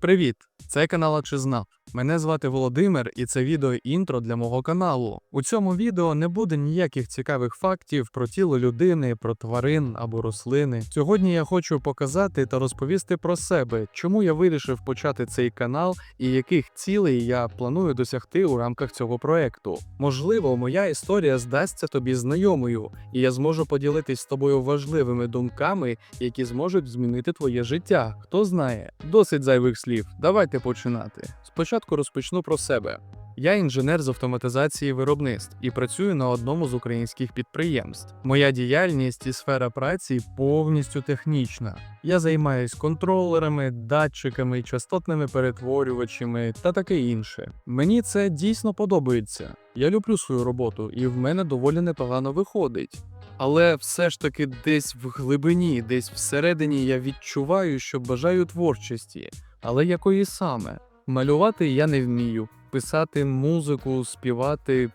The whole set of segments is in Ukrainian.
Привіт! Це канал «А. Мене звати Володимир, і це відео інтро для мого каналу. У цьому відео не буде ніяких цікавих фактів про тіло людини, про тварин або рослини. Сьогодні я хочу показати та розповісти про себе, чому я вирішив почати цей канал і яких цілей я планую досягти у рамках цього проекту. Можливо, моя історія здасться тобі знайомою, і я зможу поділитись з тобою важливими думками, які зможуть змінити твоє життя. Хто знає, досить зайвих слів. Давайте починати. Спочатку розпочну про себе. Я інженер з автоматизації виробництв і працюю на одному з українських підприємств. Моя діяльність і сфера праці повністю технічна. Я займаюсь контролерами, датчиками, частотними перетворювачами та таке інше. Мені це дійсно подобається. Я люблю свою роботу, і в мене доволі непогано виходить. Але все ж таки десь в глибині, десь всередині я відчуваю, що бажаю творчості, але якої саме? Малювати я не вмію, писати музику, співати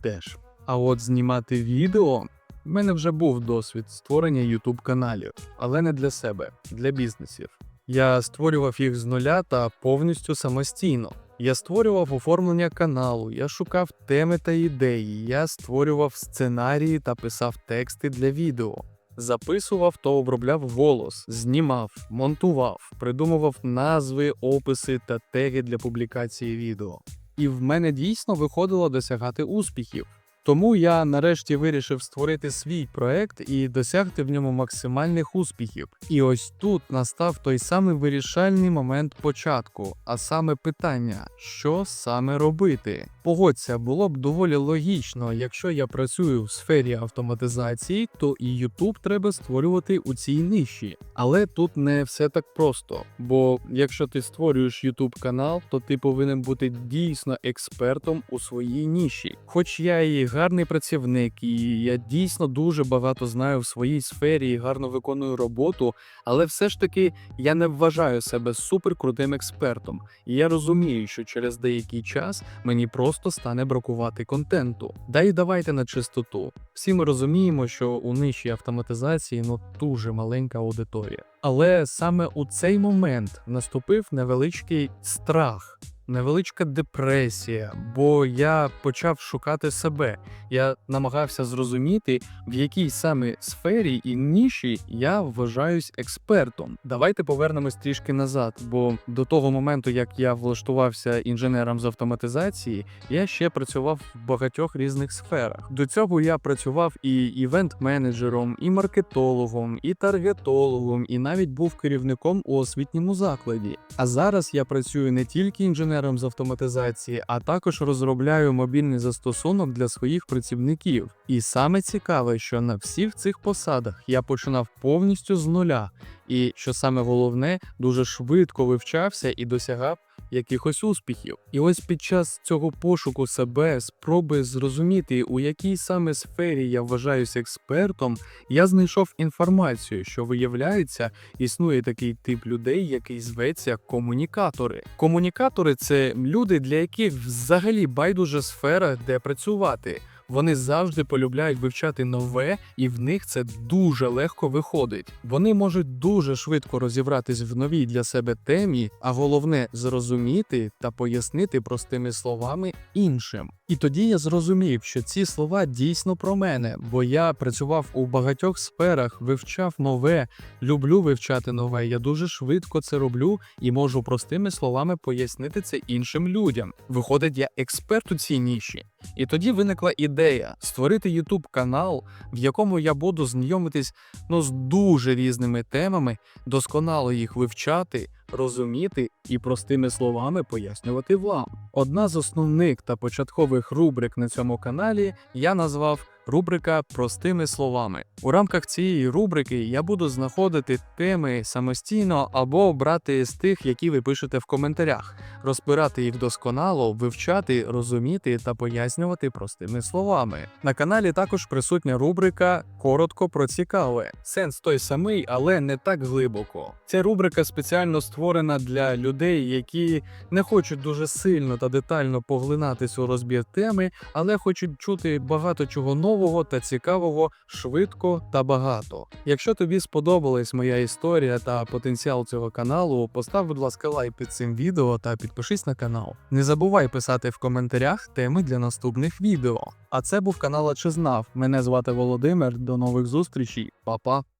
теж. А от знімати відео в мене вже був досвід створення YouTube каналів, але не для себе, для бізнесів. Я створював їх з нуля та повністю самостійно. Я створював оформлення каналу, я шукав теми та ідеї, я створював сценарії та писав тексти для відео. Записував та обробляв голос, знімав, монтував, придумував назви, описи та теги для публікації відео. І в мене дійсно виходило досягати успіхів. Тому я нарешті вирішив створити свій проект і досягти в ньому максимальних успіхів. І ось тут настав той самий вирішальний момент початку, а саме питання, що саме робити. Погодься, було б доволі логічно, якщо я працюю в сфері автоматизації, то і YouTube треба створювати у цій ниші. Але тут не все так просто. Бо якщо ти створюєш YouTube канал, то ти повинен бути дійсно експертом у своїй ніші. Хоч я і гарний працівник, і я дійсно дуже багато знаю в своїй сфері і гарно виконую роботу, але все ж таки я не вважаю себе суперкрутим експертом. І я розумію, що через деякий час мені просто стане бракувати контенту. Да і давайте на чистоту. Всі ми розуміємо, що у нижчій автоматизації ну дуже маленька аудиторія. Але саме у цей момент наступив невеличкий страх. Невеличка депресія, бо я почав шукати себе. Я намагався зрозуміти, в якій саме сфері і ніші я вважаюсь експертом. Давайте повернемось трішки назад, бо до того моменту, як я влаштувався інженером з автоматизації, я ще працював в багатьох різних сферах. До цього я працював і івент-менеджером, і маркетологом, і таргетологом, і навіть був керівником у освітньому закладі. А зараз я працюю не тільки інженером з автоматизації, а також розробляю мобільний застосунок для своїх працівників. І саме цікаве, що на всіх цих посадах я починав повністю з нуля. І що саме головне, дуже швидко вивчався і досягав якихось успіхів. І ось під час цього пошуку себе, спроби зрозуміти, у якій саме сфері я вважаюся експертом, я знайшов інформацію, що виявляється, існує такий тип людей, який зветься комунікатори. Комунікатори це люди, для яких взагалі байдуже сфера, де працювати. Вони завжди полюбляють вивчати нове, і в них це дуже легко виходить. Вони можуть дуже швидко розібратись в новій для себе темі, а головне зрозуміти та пояснити простими словами іншим. І тоді я зрозумів, що ці слова дійсно про мене, бо я працював у багатьох сферах, вивчав нове, люблю вивчати нове. Я дуже швидко це роблю і можу простими словами пояснити це іншим людям. Виходить, я експерт у цій ніші. І тоді виникла ідея створити YouTube канал, в якому я буду знайомитись ну, з дуже різними темами, досконало їх вивчати, розуміти і простими словами пояснювати вам. Одна з основних та початкових рубрик на цьому каналі я назвав рубрика Простими словами. У рамках цієї рубрики я буду знаходити теми самостійно або брати з тих, які ви пишете в коментарях, розбирати їх досконало, вивчати, розуміти та пояснювати простими словами. На каналі також присутня рубрика Коротко про цікаве. Сенс той самий, але не так глибоко. Ця рубрика спеціально створена для людей, які не хочуть дуже сильно та детально поглинатись у розбір теми, але хочуть чути багато чого нового нового та цікавого швидко та багато. Якщо тобі сподобалась моя історія та потенціал цього каналу, постав, будь ласка, лайк під цим відео та підпишись на канал. Не забувай писати в коментарях теми для наступних відео. А це був канал «А Чи знав. Мене звати Володимир. До нових зустрічей, Па-па!